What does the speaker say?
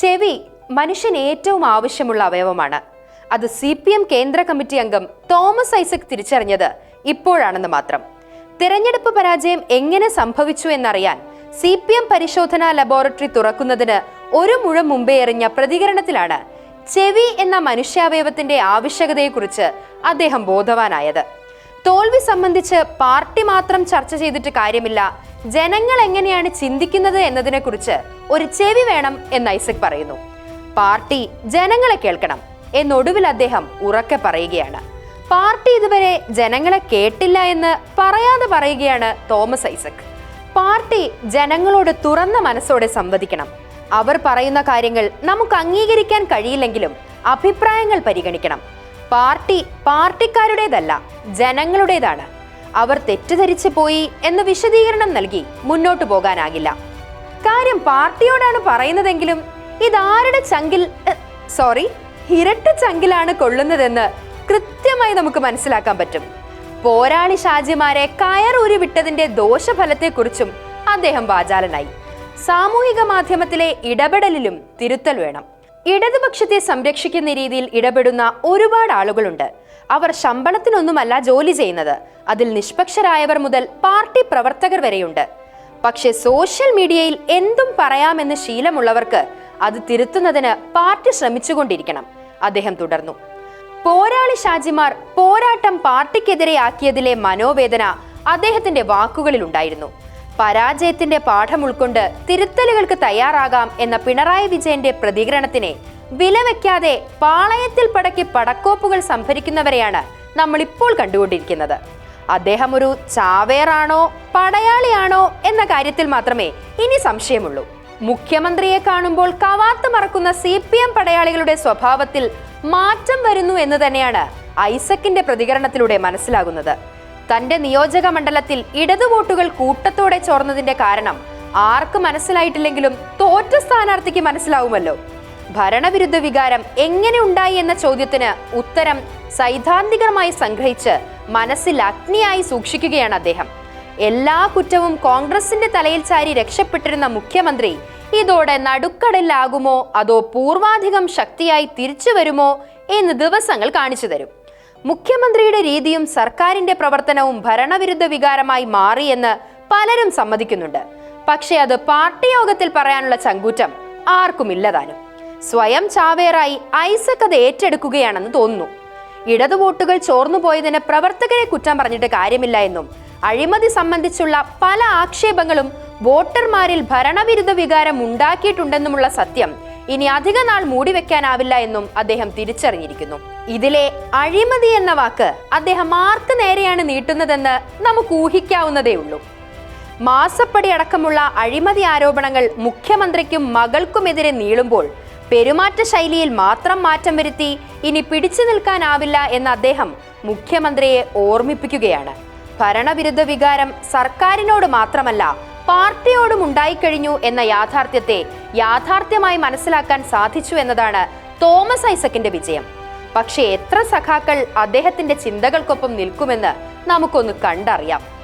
ചെവി മനുഷ്യന് ഏറ്റവും ആവശ്യമുള്ള അവയവമാണ്. അത് സി പി എം കേന്ദ്ര കമ്മിറ്റി അംഗം തോമസ് ഐസക് തിരിച്ചറിഞ്ഞത് ഇപ്പോഴാണെന്ന് മാത്രം. തിരഞ്ഞെടുപ്പ് പരാജയം എങ്ങനെ സംഭവിച്ചു എന്നറിയാൻ സി പി എം പരിശോധനാ ലബോറട്ടറി തുറക്കുന്നതിന് ഒരു മുഴം മുമ്പേ എറിഞ്ഞ പ്രതികരണത്തിലാണ് ചെവി എന്ന മനുഷ്യാവയവത്തിന്റെ ആവശ്യകതയെക്കുറിച്ച് അദ്ദേഹം ബോധവാനായത്. തോൽവി സംബന്ധിച്ച് പാർട്ടി മാത്രം ചർച്ച ചെയ്തിട്ട് കാര്യമില്ല. ജനങ്ങൾ എങ്ങനെയാണ് ചിന്തിക്കുന്നത് എന്നതിനെക്കുറിച്ച് ഒരു ചെവി വേണം എന്ന് ഐസക് പറയുന്നു. പാർട്ടി ജനങ്ങളെ കേൾക്കണം എന്നൊടുവിൽ അദ്ദേഹം ഉറക്കെ പറയുകയാണ്. പാർട്ടി ഇതുവരെ ജനങ്ങളെ കേട്ടില്ല എന്ന് പറയാതെ പറയുകയാണ് തോമസ് ഐസക്. പാർട്ടി ജനങ്ങളോട് തുറന്ന മനസ്സോടെ സംവദിക്കണം. അവർ പറയുന്ന കാര്യങ്ങൾ നമുക്ക് അംഗീകരിക്കാൻ കഴിയില്ലെങ്കിലും അഭിപ്രായങ്ങൾ പരിഗണിക്കണം. പാർട്ടി പാർട്ടിക്കാരുടേതല്ല ജനങ്ങളുടേതാണ്. അവർ തെറ്റിദ്ധരിച്ചു പോയി എന്ന് വിശദീകരണം നൽകി മുന്നോട്ടു പോകാനാകില്ല. കാര്യം പാർട്ടിയോടാണ് പറയുന്നതെങ്കിലും ഇതാരുടെ ചങ്കിൽ സോറി ഇരട്ട ചങ്കിലാണ് കൊള്ളുന്നതെന്ന് കൃത്യമായി നമുക്ക് മനസ്സിലാക്കാൻ പറ്റും. പോരാളി ഷാജിമാരെ കയറൂരി വിട്ടതിന്റെ ദോഷഫലത്തെക്കുറിച്ചും അദ്ദേഹം വാചാലനായി. സാമൂഹിക മാധ്യമത്തിലെ ഇടപെടലിലും തിരുത്തൽ വേണം. ഇടതുപക്ഷത്തെ സംരക്ഷിക്കുന്ന രീതിയിൽ ഇടപെടുന്ന ഒരുപാട് ആളുകളുണ്ട്. അവർ ശമ്പളത്തിനൊന്നുമല്ല ജോലി ചെയ്യുന്നത്. അതിൽ നിഷ്പക്ഷരായവർ മുതൽ പാർട്ടി പ്രവർത്തകർ വരെയുണ്ട്. പക്ഷേ സോഷ്യൽ മീഡിയയിൽ എന്തും പറയാമെന്ന് ശീലമുള്ളവർക്ക് അത് തിരുത്തുന്നതിന് പാർട്ടി ശ്രമിച്ചുകൊണ്ടിരിക്കണം. അദ്ദേഹം തുടർന്നു. പോരാളി ഷാജിമാർ പോരാട്ടം പാർട്ടിക്കെതിരെ ആക്കിയതിലെ മനോവേദന അദ്ദേഹത്തിന്റെ വാക്കുകളിലുണ്ടായിരുന്നു. പരാജയത്തിന്റെ പാഠം ഉൾക്കൊണ്ട് തിരുത്തലുകൾക്ക് തയ്യാറാകാം എന്ന പിണറായി വിജയന്റെ പ്രതികരണത്തിനെ വിലവെക്കാതെ പാളയത്തിൽ പടക്കി പടക്കോപ്പുകൾ സംഭരിക്കുന്നവരെയാണ് നമ്മൾ ഇപ്പോൾ കണ്ടുകൊണ്ടിരിക്കുന്നത്. അദ്ദേഹം ഒരു ചാവേറാണോ പടയാളിയാണോ എന്ന കാര്യത്തിൽ മാത്രമേ ഇനി സംശയമുള്ളൂ. മുഖ്യമന്ത്രിയെ കാണുമ്പോൾ കവാത്ത് മറക്കുന്ന സി പി എം പടയാളികളുടെ സ്വഭാവത്തിൽ മാറ്റം വരുന്നു എന്ന് തന്നെയാണ് ഐസക്കിന്റെ പ്രതികരണത്തിലൂടെ മനസ്സിലാകുന്നത്. തന്റെ നിയോജക മണ്ഡലത്തിൽ ഇടതു വോട്ടുകൾ കൂട്ടത്തോടെ ചോർന്നതിന്റെ കാരണം ആർക്ക് മനസ്സിലായിട്ടില്ലെങ്കിലും തോറ്റ സ്ഥാനാർത്ഥിക്ക് മനസ്സിലാവുമല്ലോ. ഭരണവിരുദ്ധ വികാരം എങ്ങനെ ഉണ്ടായി എന്ന ചോദ്യത്തിന് ഉത്തരം സൈദ്ധാന്തികമായി സംഗ്രഹിച്ച് മനസ്സിൽ അഗ്നിയായി സൂക്ഷിക്കുകയാണ് അദ്ദേഹം. എല്ലാ കുറ്റവും കോൺഗ്രസിന്റെ തലയിൽ ചാരി രക്ഷപ്പെട്ടിരുന്ന മുഖ്യമന്ത്രി ഇതോടെ നടുക്കടലിലാകുമോ അതോ പൂർവാധികം ശക്തിയായി തിരിച്ചു വരുമോ എന്ന് ദിവസങ്ങൾ കാണിച്ചു തരും. മുഖ്യമന്ത്രിയുടെ രീതിയും സർക്കാരിന്റെ പ്രവർത്തനവും ഭരണവിരുദ്ധ വികാരമായി മാറിയെന്ന് പലരും സമ്മതിക്കുന്നുണ്ട്. പക്ഷേ അത് പാർട്ടി യോഗത്തിൽ പറയാനുള്ള ചങ്കൂറ്റം ആർക്കുമില്ലതാനും. സ്വയം ചാവേറായി ഐസക് അത് ഏറ്റെടുക്കുകയാണെന്ന് തോന്നുന്നു. ഇടതു വോട്ടുകൾ ചോർന്നു പോയതിന് പ്രവർത്തകരെ കുറ്റം പറഞ്ഞിട്ട് കാര്യമില്ല എന്നും അഴിമതി സംബന്ധിച്ചുള്ള പല ആക്ഷേപങ്ങളും വോട്ടർമാരിൽ ഭരണവിരുദ്ധ വികാരം ഉണ്ടാക്കിയിട്ടുണ്ടെന്നുമുള്ള സത്യം ഇനി അധിക നാൾ മൂടിവെക്കാനാവില്ല എന്നും അദ്ദേഹം തിരിച്ചറിഞ്ഞിരിക്കുന്നു. ഇതിലെ അഴിമതി എന്ന വാക്ക് അദ്ദേഹം ആർക്ക് നേരെയാണ് നീട്ടുന്നതെന്ന് നമുക്ക് ഊഹിക്കാവുന്നതേ ഉള്ളൂ. മാസപ്പടി അടക്കമുള്ള അഴിമതി ആരോപണങ്ങൾ മുഖ്യമന്ത്രിക്കും മകൾക്കുമെതിരെ നീളുമ്പോൾ പെരുമാറ്റ ശൈലിയിൽ മാത്രം മാറ്റം വരുത്തി ഇനി പിടിച്ചു നിൽക്കാനാവില്ല എന്ന് അദ്ദേഹം മുഖ്യമന്ത്രിയെ ഓർമ്മിപ്പിക്കുകയാണ്. ഭരണവിരുദ്ധ വികാരം സർക്കാരിനോട് മാത്രമല്ല പാർട്ടിയോടും ഉണ്ടായിക്കഴിഞ്ഞു എന്ന യാഥാർത്ഥ്യത്തെ യാഥാർത്ഥ്യമായി മനസ്സിലാക്കാൻ സാധിച്ചു എന്നതാണ് തോമസ് ഐസക്കിന്റെ വിജയം. പക്ഷേ എത്ര സഖാക്കൾ അദ്ദേഹത്തിന്റെ ചിന്തകൾക്കൊപ്പം നിൽക്കുമെന്ന് നമുക്കൊന്ന് കണ്ടറിയാം.